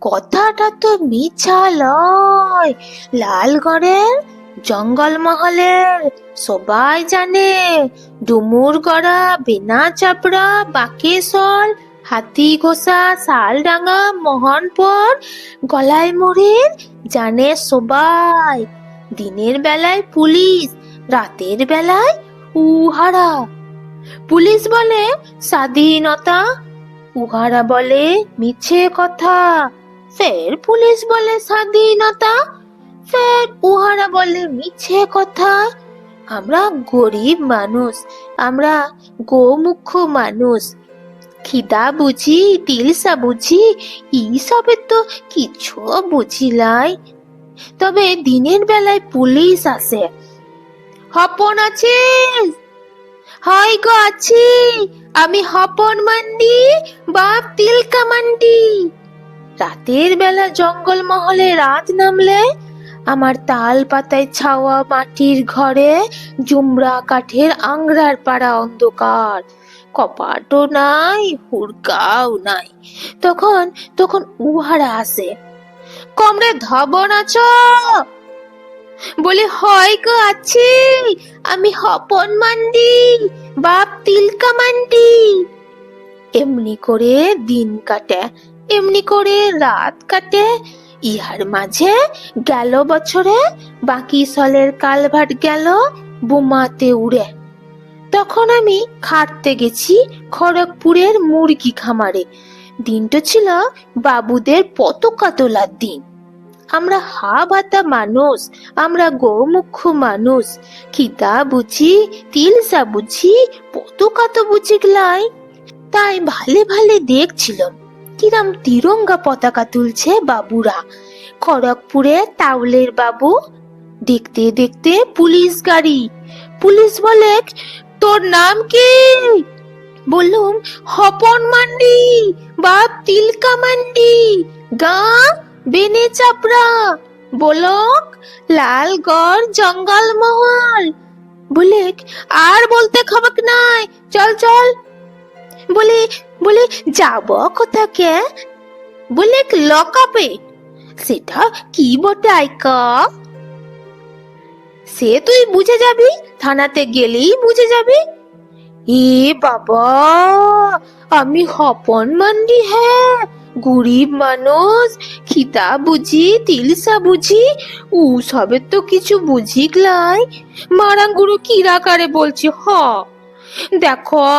কথাটা তো মিছা লয়। লালগড়ের জঙ্গলমহলের, সবাই জানে ডুমুর গড়া বিনা চাপড়া বাকেশল হাতি ঘোষা শালডাঙ্গা, মোহনপুর গলায় মোড়ের জানে সবাই। দিনের বেলায় পুলিশ, রাতের বেলায় উহারা। পুলিশ বলে স্বাধীনতা উহারা বলে, মিছে কথা। ফের পুলিশ বলে স্বাধীনতা। ফের উহারা বলে মিছে কথা। আমরা গরিব মানুষ, আমরা গোমুখ মানুষ। খিদা বুঝি তিলসা বুঝি এইসবের তো কিছু বুঝিলাই তবে দিনের বেলায় পুলিশ আসে। হপন আছিস হয় গো আছি। আমি হপন মান্ডি, বাপ তিলকা মান্ডি। রাতের বেলা জঙ্গল মহলে রাত নামলে, আমার তাল পাতায় ছাওয়া মাটির ঘরে জুমরা কাঠের আংরার পাড়া অন্ধকার। কপাটও নাই, হুড়কাও নাই। তখন তখন উহারা আসে। কমরে ধবন আছো? বলি, হয় গো, আছি। আমি হপন মান্ডি, বাপ তিলকা মান্ডি। এমনি করে দিন কাটে, এমনি করে রাত কাটে। ইহার মাঝে গেল বছরে, বাকি সলের কালভাট গেল বোমাতে উড়ে। তখন আমি খাটতে গেছি খড়গপুরের মুরগি খামারে। দিনটা ছিল বাবুদের পতাকা তোলার দিন। আমরা হা ভাতা মানুষ, আমরা গোমুখ মানুষ। খিদা বুঝি, তিলসা বুঝি, পতাকা তো বুঝি গলাই তাই ভালে ভালে দেখছিলাম, কিরাম তিরঙ্গা পতাকা তুলছে বাবুরা। খড়গপুরে তাউলের বাবু, দেখতে দেখতে পুলিশ গাড়ি। পুলিশ বলে, তোর নাম কি? বললুম, হপন মান্ডি, বাপ তিলকা মান্ডি গা বেনে চাপড়া, বলক লালগড় জঙ্গল মহল। বলে আর বলতে খবক নাই। চল চল। বলে বলে যাব কোথাকে? বলে লকআপে। সেটা কি বটে আইকা সে তুই বুঝে যাবি, থানাতে গেলেই বুঝে যাবি। এ বাবা, আমি হপন মান্ডি হ্যাঁ গরিব মানুষ খিতা বুঝি, তিলসা বুঝি, উ সবের তো কিছু বুঝি গলাই মারাঙ্গুরু কিরাকারে বলছি, হ, দেখো,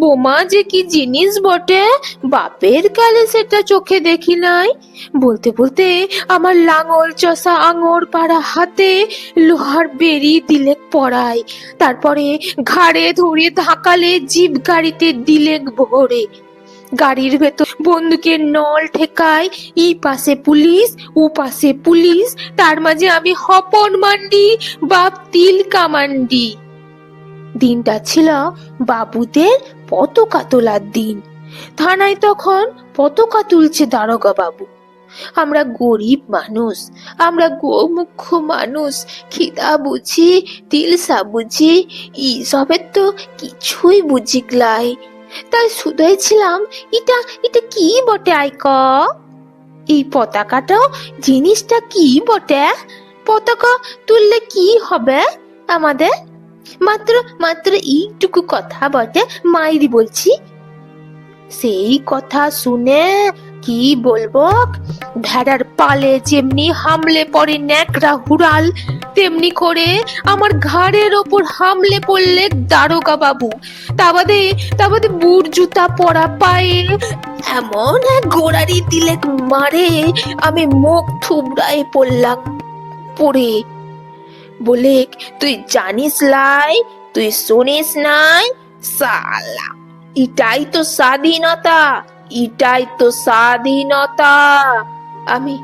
বোমা যে কি জিনিস বটে, বাপের কালে সেটা চোখে দেখি নাই। বলতে বলতে আমার লাঙল চষা আঙর পাড়া হাতে লোহার বেরি দিলে পড়াই তারপরে ঘাড়ে ধরে ধাকালে জিপ গাড়িতে দিলেক ভরে। গাড়ির ভেতর। বন্দুকের নল ঠেকায়, ই পাশে পুলিশ ও পাশে পুলিশ, তার মাঝে আমি হপন মান্ডি, বাপ তিল কামান্ডি দিনটা ছিল বাবুদের পতাকা তোলার দিন। থানায় তখন পতাকা তুলছে দারোগা বাবু। আমরা গরিব মানুষ, আমরা গোমুখ মানুষ, খিদা বুঝি, তিলসা বুঝি, এইসবের তো কিছুই বুঝি গলাই তাই শুধাই ছিলাম এটা এটা কি বটে আইক এই পতাকাটাও জিনিসটা কি বটে? পতাকা তুললে কি হবে আমাদের? মাত্র মাত্র এইটুকু কথা বটে, মাইরি বলছি। সেই কথা শুনে কি বলব? ভেড়ার পালে যেমনি হামলে পড়ে ন্যাকড়া হুড়াল তেমনি করে আমার ঘাড়ের ওপর হামলে পড়লে দারোগা বাবু। তা বাদে তা বাদে বুট জুতা পরা পায়ে এমন এক গোড়ারি দিলে মারে আমি মুখ থুবড়ায় পড়লাম পড়ে। বলে, তুই জানিস লাই, তুই শুনিস নাই? সালা এটাই তো স্বাধীনতা এটাই তো স্বাধীনতা। আমি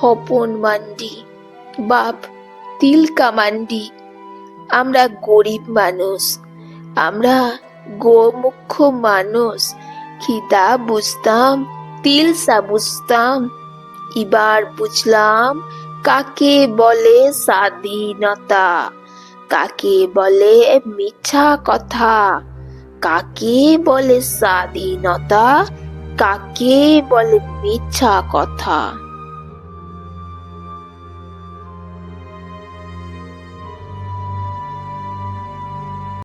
হপন মান্ডি, বাপ তিলকা মান্ডি আমরা গরিব মানুষ। আমরা গোমুখ মানুষ। খিদা বুঝতাম তিলসা বুঝতাম এবার বুঝলাম, কাকে বলে স্বাধীনতা? কাকে বলে মিথ্যা কথা? কাকে বলে স্বাধীনতা? কাকে বলে মিথ্যা কথা?